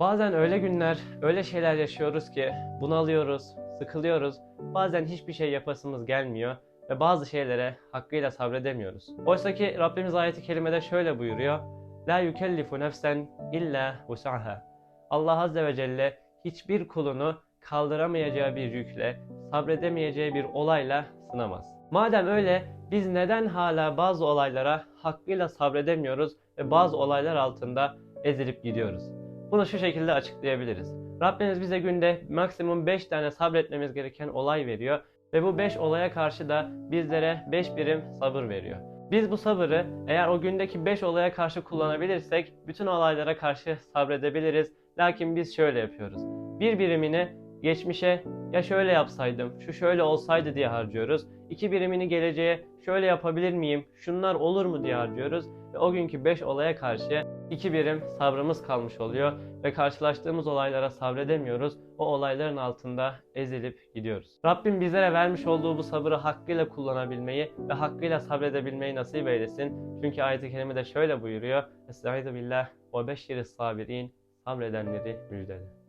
Bazen öyle günler, öyle şeyler yaşıyoruz ki bunalıyoruz, sıkılıyoruz. Bazen hiçbir şey yapasımız gelmiyor ve bazı şeylere hakkıyla sabredemiyoruz. Oysa ki Rabbimiz ayeti kerimede şöyle buyuruyor. La yukellifu nefsen illa vus'aha. Allah Azze ve Celle hiçbir kulunu kaldıramayacağı bir yükle, sabredemeyeceği bir olayla sınamaz. Madem öyle biz neden hala bazı olaylara hakkıyla sabredemiyoruz ve bazı olaylar altında ezilip gidiyoruz? Bunu şu şekilde açıklayabiliriz. Rabbimiz bize günde maksimum 5 tane sabretmemiz gereken olay veriyor ve bu 5 olaya karşı da bizlere 5 birim sabır veriyor. Biz bu sabırı eğer o gündeki 5 olaya karşı kullanabilirsek bütün olaylara karşı sabredebiliriz. Lakin biz şöyle yapıyoruz. Bir birimini geçmişe ya şöyle yapsaydım, şu şöyle olsaydı diye harcıyoruz. İki birimini geleceğe şöyle yapabilir miyim, şunlar olur mu diye harcıyoruz. Ve o günkü 5 olaya karşı iki birim sabrımız kalmış oluyor ve karşılaştığımız olaylara sabredemiyoruz. O olayların altında ezilip gidiyoruz. Rabbim bizlere vermiş olduğu bu sabırı hakkıyla kullanabilmeyi ve hakkıyla sabredebilmeyi nasip eylesin. Çünkü ayet-i kerimede şöyle buyuruyor. Estaizu billah ve beşşiris sabirin sabredenleri müjdele.